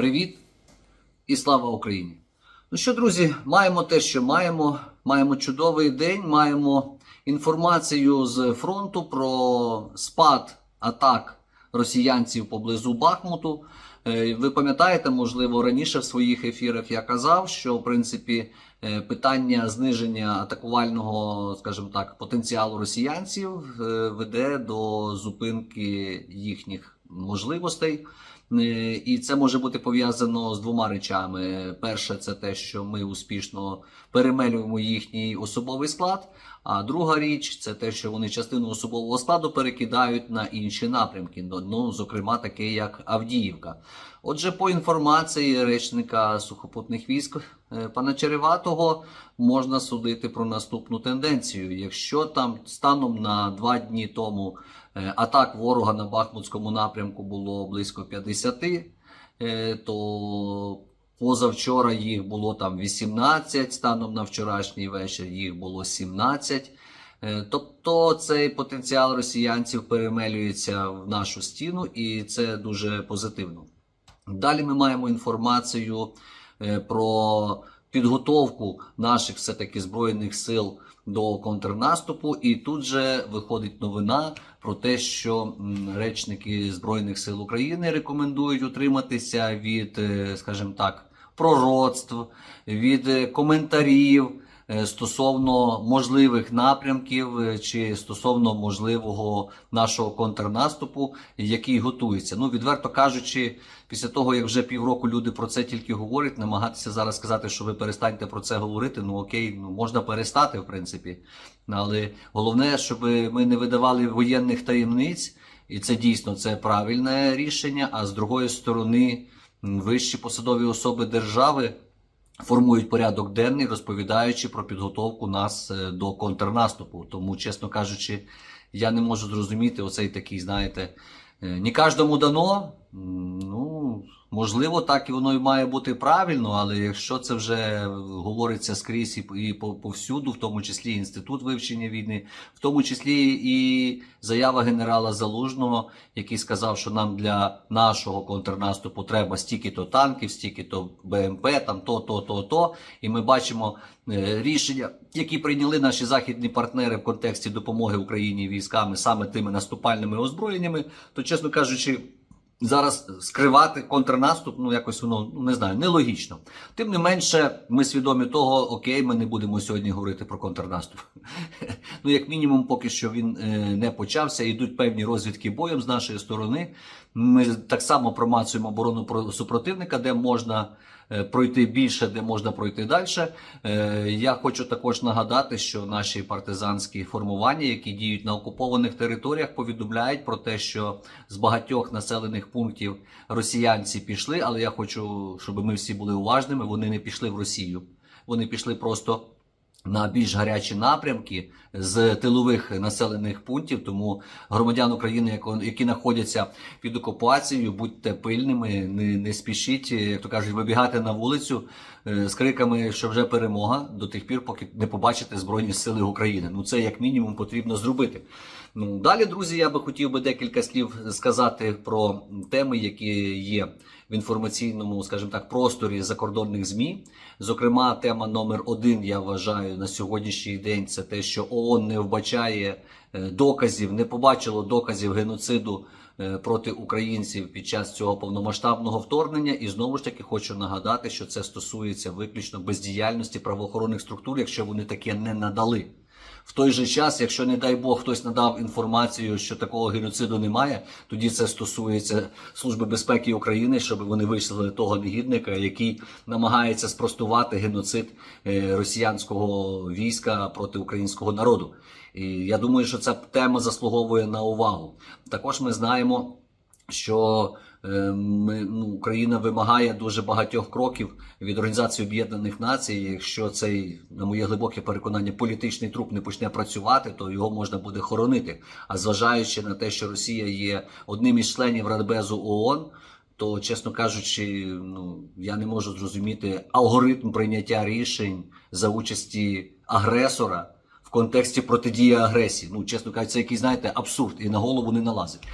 Привіт і слава Україні! Ну що, друзі, маємо те, що маємо. Маємо чудовий день, маємо інформацію з фронту про спад атак росіянців поблизу Бахмуту. Е, Ви пам'ятаєте, можливо, раніше в своїх ефірах я казав, що в принципі е, питання зниження атакувального, скажімо так, потенціалу росіянців е, веде до зупинки їхніх можливостей. Е, І це може бути пов'язано з двома речами. Перше, це те, що ми успішно перемелюємо їхній особовий склад. А друга річ це те, що вони частину особового складу перекидають на інші напрямки, ну, ну зокрема, таке як Авдіївка. Отже, по інформації речника сухопутних військ е, пана Череватого можна судити про наступну тенденцію. Якщо там станом на два дні тому е, атак ворога на Бахмутському напрямку було близько 50, е, то позавчора їх було там 18, станом на вчорашній вечір їх було 17. Е, Тобто цей потенціал росіянців перемелюється в нашу стіну, і це дуже позитивно. Далі ми маємо інформацію е, про підготовку наших все-таки збройних сил до контрнаступу. І тут же виходить новина про те, що речники Збройних сил України рекомендують утриматися від, е, скажімо так, пророцтв, від е, коментарів е, стосовно можливих напрямків е, чи стосовно можливого нашого контрнаступу, який готується. Ну, відверто кажучи, після того, як вже півроку люди про це тільки говорять, намагатися зараз сказати, що ви перестаньте про це говорити. Ну окей, ну можна перестати, в принципі. Але головне, щоб ми не видавали воєнних таємниць, і це дійсно це правильне рішення. А з другої сторони, вищі посадові особи держави формують порядок денний, розповідаючи про підготовку нас е, до контрнаступу. Тому, чесно кажучи, я не можу зрозуміти оцей такий, знаєте, не кожному дано. Ну, можливо, так і воно і має бути правильно, але якщо це вже говориться скрізь і, і по- повсюду, в тому числі інститут вивчення війни, в тому числі і заява генерала Залужного, який сказав, що нам для нашого контрнаступу треба стільки-то танків, стільки-то БМП, там то, то, то, то. І ми бачимо е, рішення, які прийняли наші західні партнери в контексті допомоги Україні військами саме тими наступальними озброєннями, то, чесно кажучи, зараз скривати контрнаступ, ну якось воно ну не знаю, нелогічно. Тим не менше, ми свідомі того, окей, ми не будемо сьогодні говорити про контрнаступ. Ну, як мінімум, поки що він е, не почався. Йдуть певні розвідки боєм з нашої сторони. Ми так само промацуємо оборону про- супротивника, де можна пройти більше, де можна пройти далі. Е, Я хочу також нагадати, що наші партизанські формування, які діють на окупованих територіях, повідомляють про те, що з багатьох населених пунктів росіянці пішли, але я хочу, щоб ми всі були уважними. Вони не пішли в Росію. Вони пішли просто на більш гарячі напрямки з тилових населених пунктів. Тому громадян України, які знаходяться під окупацією, будьте пильними, не, не спішіть, як то кажуть, вибігати на вулицю е, з криками, що вже перемога до тих пір, поки не побачите Збройні Сили України. Ну це як мінімум потрібно зробити. Ну далі, друзі, я би хотів би декілька слів сказати про теми, які є в інформаційному, скажімо так, просторі закордонних змі. Зокрема, тема номер один, я вважаю, на сьогоднішній день це те, що ООН не вбачає е, доказів, не побачило доказів геноциду е, проти українців під час цього повномасштабного вторгнення. І знову ж таки хочу нагадати, що це стосується виключно бездіяльності правоохоронних структур, якщо вони таке не надали. В той же час, якщо не дай Бог хтось надав інформацію, що такого геноциду немає, тоді це стосується Служби безпеки України, щоб вони вислали того негідника, який намагається спростувати геноцид е, росіянського війська проти українського народу. І я думаю, що ця тема заслуговує на увагу. Також ми знаємо, що е, ми, ну, Україна вимагає дуже багатьох кроків від Організації Об'єднаних Націй. Якщо цей, на моє глибоке переконання, політичний труп не почне працювати, то його можна буде хоронити. А зважаючи на те, що Росія є одним із членів Радбезу ООН, то, чесно кажучи, ну я не можу зрозуміти алгоритм прийняття рішень за участі агресора в контексті протидії агресії. Ну, чесно кажучи, це якийсь, знаєте, абсурд і на голову не налазить.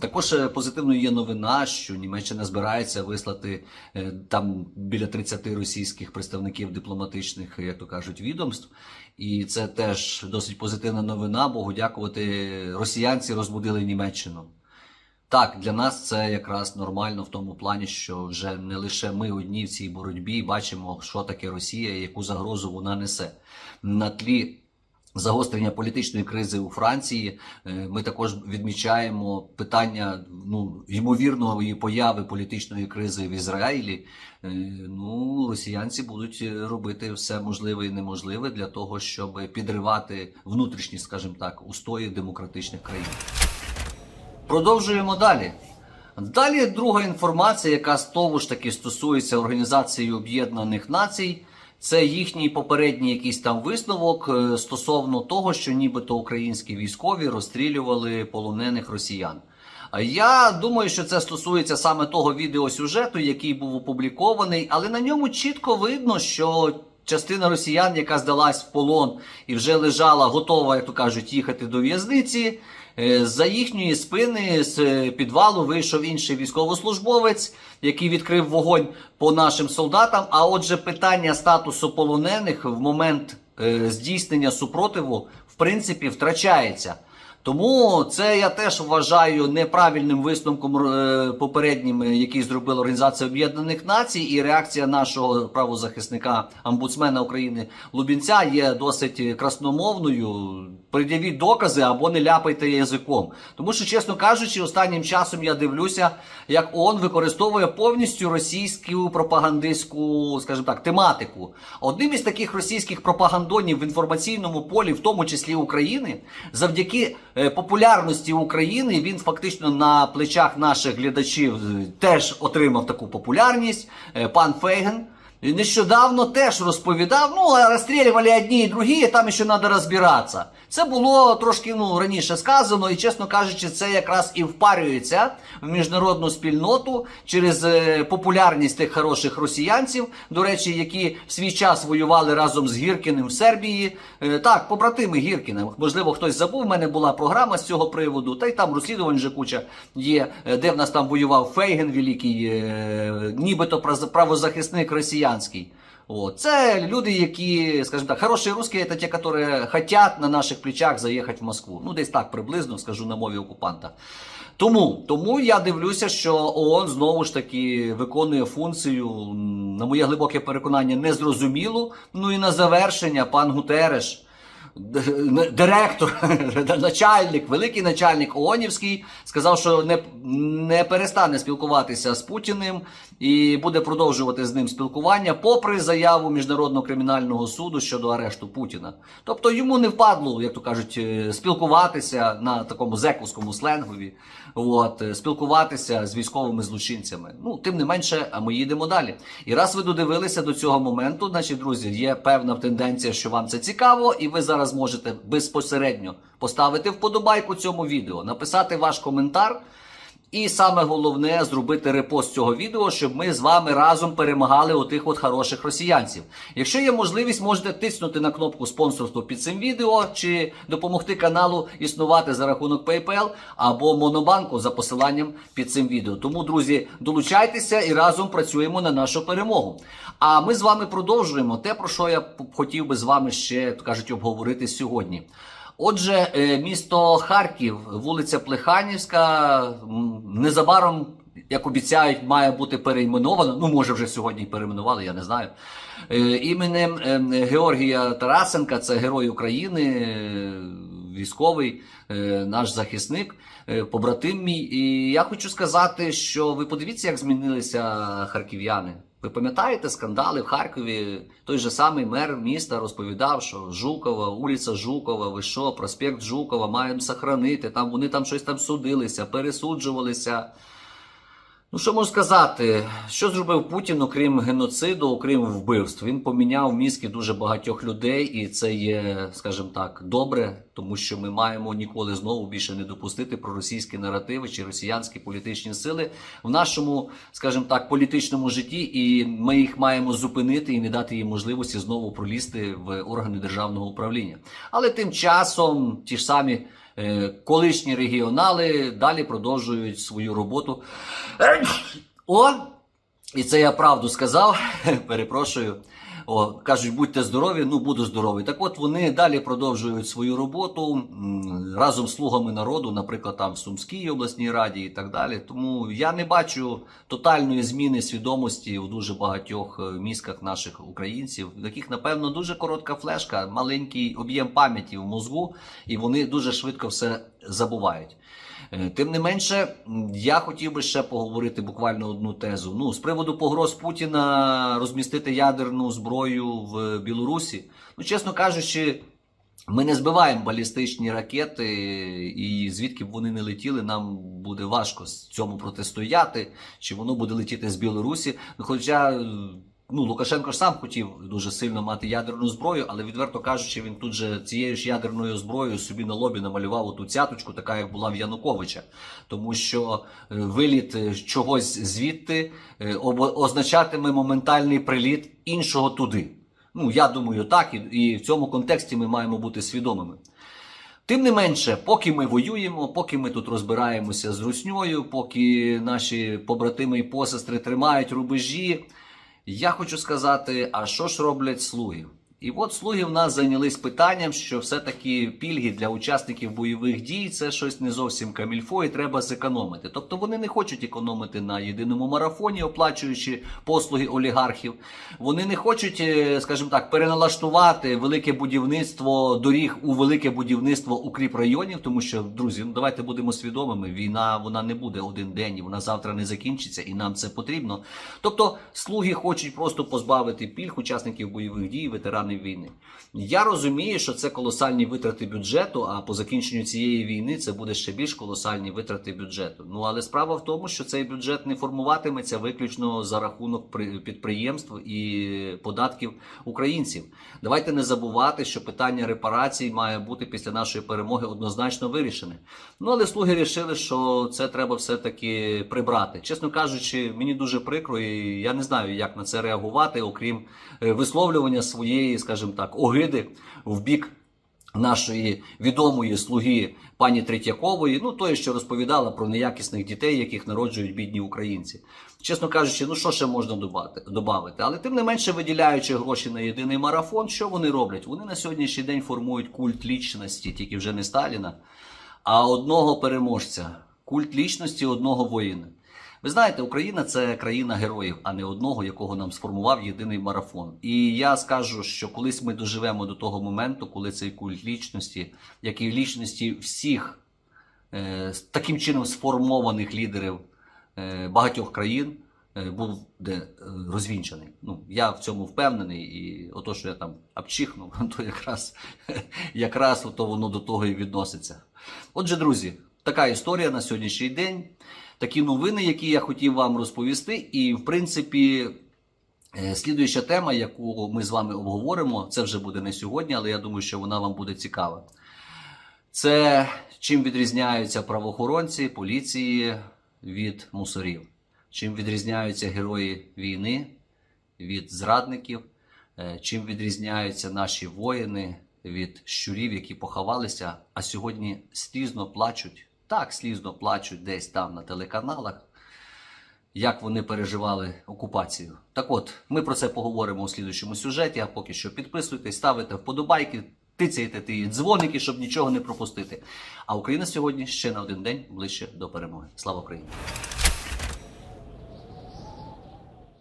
Також е, позитивною є новина, що Німеччина збирається вислати е, там біля 30 російських представників дипломатичних, як то кажуть, відомств. І це теж досить позитивна новина. Богу дякувати, росіянці розбудили Німеччину. Так, для нас це якраз нормально в тому плані, що вже не лише ми одні в цій боротьбі бачимо, що таке Росія яку загрозу вона несе. На тлі загострення політичної кризи у Франції е, ми також відмічаємо питання ну, ймовірної появи політичної кризи в Ізраїлі. Е, Ну, росіянці будуть робити все можливе і неможливе для того, щоб підривати внутрішні, скажімо так, устої демократичних країн. Продовжуємо далі. Далі друга інформація, яка знову ж таки стосується Організації Об'єднаних Націй, це їхній попередній якийсь там висновок е, стосовно того, що нібито українські військові розстрілювали полонених росіян. Я думаю, що це стосується саме того відеосюжету, який був опублікований, але на ньому чітко видно, що частина росіян, яка здалась в полон і вже лежала готова, як то кажуть, їхати до в'язниці. Е, За їхньої спини з е, підвалу вийшов інший військовослужбовець, який відкрив вогонь по нашим солдатам. А отже, питання статусу полонених в момент е, здійснення супротиву в принципі втрачається. Тому це я теж вважаю неправильним висновком е, попереднім, е, який зробила Організація Об'єднаних Націй, і реакція нашого правозахисника омбудсмена України Лубінця є досить красномовною. Пред'явіть докази або не ляпайте язиком. Тому що, чесно кажучи, останнім часом я дивлюся, як ООН використовує повністю російську пропагандистську, скажімо так, тематику. Одним із таких російських пропагандонів в інформаційному полі, в тому числі України, завдяки е, популярності України, він фактично на плечах наших глядачів е, теж отримав таку популярність. Е, Пан Фейген. Нещодавно теж розповідав, ну, розстрілювали одні і другі, там ще треба розбиратися. Це було трошки ну, раніше сказано, і, чесно кажучи, це якраз і впарюється в міжнародну спільноту через е, популярність тих хороших росіянців, до речі, які в свій час воювали разом з Гіркіним в Сербії. Е, так, побратими Гіркіна. Можливо, хтось забув, в мене була програма з цього приводу, та й там розслідувань вже куча є, е, де в нас там воював Фейген, великий, нібито правозахисник росіянський. Вот. Це люди, які, скажімо так, хороші русські, це ті, які хочуть на наших плечах заїхати в Москву. Ну, десь так приблизно, скажу на мові окупанта. Тому, тому я дивлюся, що ООН знову ж таки виконує функцію, на моє глибоке переконання, незрозумілу. Ну і на завершення пан Гутереш. Директор, начальник, великий начальник ООНівський сказав, що не, не перестане спілкуватися з Путіним і буде продовжувати з ним спілкування, попри заяву Міжнародного кримінального суду щодо арешту Путіна. Тобто йому не впадло, як то кажуть, е, спілкуватися на такому зековському сленгові, от, е, спілкуватися з військовими злочинцями. Ну, тим не менше, ми їдемо далі. І раз ви додивилися до цього моменту, значить, друзі, є певна тенденція, що вам це цікаво, і ви зараз можете безпосередньо поставити вподобайку цьому відео, написати ваш коментар. І саме головне зробити репост цього відео, щоб ми з вами разом перемагали отих от хороших росіянців. Якщо є можливість, можете тиснути на кнопку спонсорство під цим відео чи допомогти каналу існувати за рахунок PayPal або Монобанку за посиланням під цим відео. Тому, друзі, долучайтеся і разом працюємо на нашу перемогу. А ми з вами продовжуємо те, про що я хотів би з вами ще кажуть обговорити сьогодні. Отже, е, місто Харків, вулиця Плеханівська, незабаром, як обіцяють, має бути перейменовано. Ну, може, вже сьогодні перейменували, я не знаю. Е, Іменем е, Георгія Тарасенка, це герой України, е, військовий, наш захисник, побратим мій. І я хочу сказати, що ви подивіться, як змінилися харків'яни. Ви пам'ятаєте скандали в Харкові? Той же самий мер міста розповідав, що Жукова, вулиця Жукова, ви що, проспект Жукова, маємо сохранити. Там вони там щось там судилися, пересуджувалися. Ну, що можу сказати? Що зробив Путін, окрім геноциду, окрім вбивств? Він поміняв мізки дуже багатьох людей, і це є, скажімо так, добре, тому що ми маємо ніколи знову більше не допустити проросійські наративи чи росіянські політичні сили в нашому, скажімо так, політичному житті, і ми їх маємо зупинити і не дати їм можливості знову пролізти в органи державного управління. Але тим часом ті ж самі. Е, Колишні регіонали далі продовжують свою роботу. О, і це я правду сказав. Перепрошую. О, кажуть, будьте здорові, ну буду здоровий. Так от вони далі продовжують свою роботу разом з слугами народу, наприклад, там в Сумській обласній раді і так далі. Тому я не бачу тотальної зміни свідомості у дуже багатьох е, мізках наших українців, в яких, напевно, дуже коротка флешка, маленький об'єм пам'яті в мозгу, і вони дуже швидко все забувають. Е, Тим не менше, я хотів би ще поговорити буквально одну тезу. Ну, з приводу погроз Путіна розмістити ядерну зброю в Білорусі. Ну, чесно кажучи, ми не збиваємо балістичні ракети, і звідки б вони не летіли, нам буде важко цьому протистояти, чи воно буде летіти з Білорусі. Ну, Хоча е, ну, Лукашенко ж сам хотів дуже сильно мати ядерну зброю, але відверто кажучи, він тут же цією ж ядерною зброєю собі на лобі намалював оту цяточку, така як була в Януковича. Тому що е, виліт е, чогось звідти е, означатиме моментальний приліт іншого туди. Ну, я думаю, так, і, в цьому контексті ми маємо бути свідомими. Тим не менше, поки ми воюємо, поки ми тут розбираємося з русньою, поки наші побратими і посестри тримають рубежі, я хочу сказати, а що ж роблять слуги? І от слуги в нас зайнялись питанням, що все-таки пільги для учасників бойових дій це щось не зовсім камільфо і треба зекономити. Тобто вони не хочуть економити на єдиному марафоні, оплачуючи послуги олігархів. Вони не хочуть, е, скажімо так, переналаштувати велике будівництво доріг у велике будівництво укріпрайонів, тому що, друзі, ну давайте будемо свідомими. Війна вона не буде один день, вона завтра не закінчиться, і нам це потрібно. Тобто, слуги хочуть просто позбавити пільг учасників бойових дій, ветеранів війни. Я розумію, що це колосальні витрати бюджету. А по закінченню цієї війни це буде ще більш колосальні витрати бюджету. Ну але справа в тому, що цей бюджет не формуватиметься виключно за рахунок підприємств і податків українців. Давайте не забувати, що питання репарацій має бути після нашої перемоги однозначно вирішене. Ну але слуги рішили, що це треба все-таки прибрати. Чесно кажучи, мені дуже прикро, і я не знаю, як на це реагувати, окрім е, висловлювання своєї, скажімо так, огиди в бік нашої відомої слуги пані Третьякової, ну тої, що розповідала про неякісних дітей, яких народжують бідні українці. Чесно кажучи, ну що ще можна добавити? Але тим не менше, виділяючи гроші на єдиний марафон, що вони роблять? Вони на сьогоднішній день формують культ лічності, тільки вже не Сталіна, а одного переможця, культ лічності одного воїна. Ви знаєте, Україна це країна героїв, а не одного, якого нам сформував єдиний марафон. І я скажу, що колись ми доживемо до того моменту, коли цей культ лічності, як і лічності всіх е, таким чином сформованих лідерів е, багатьох країн, е, був де е, розвінчаний. Ну я в цьому впевнений, і ото, що я там обчихнув, то якраз якраз то воно до того і відноситься. Отже, друзі, така історія на сьогоднішній день. Такі новини, які я хотів вам розповісти, і в принципі. Е, Слідуюча тема, яку ми з вами обговоримо, це вже буде не сьогодні, але я думаю, що вона вам буде цікава. Це чим відрізняються правоохоронці, поліції від мусорів, чим відрізняються герої війни від зрадників, е, чим відрізняються наші воїни від щурів, які поховалися, а сьогодні слізно плачуть. Так, слізно плачуть десь там на телеканалах, як вони переживали окупацію. Так от, ми про це поговоримо у слідуючому сюжеті. А поки що підписуйтесь, ставите вподобайки, тицяйте ті дзвоники, щоб нічого не пропустити. А Україна сьогодні ще на один день ближче до перемоги. Слава Україні!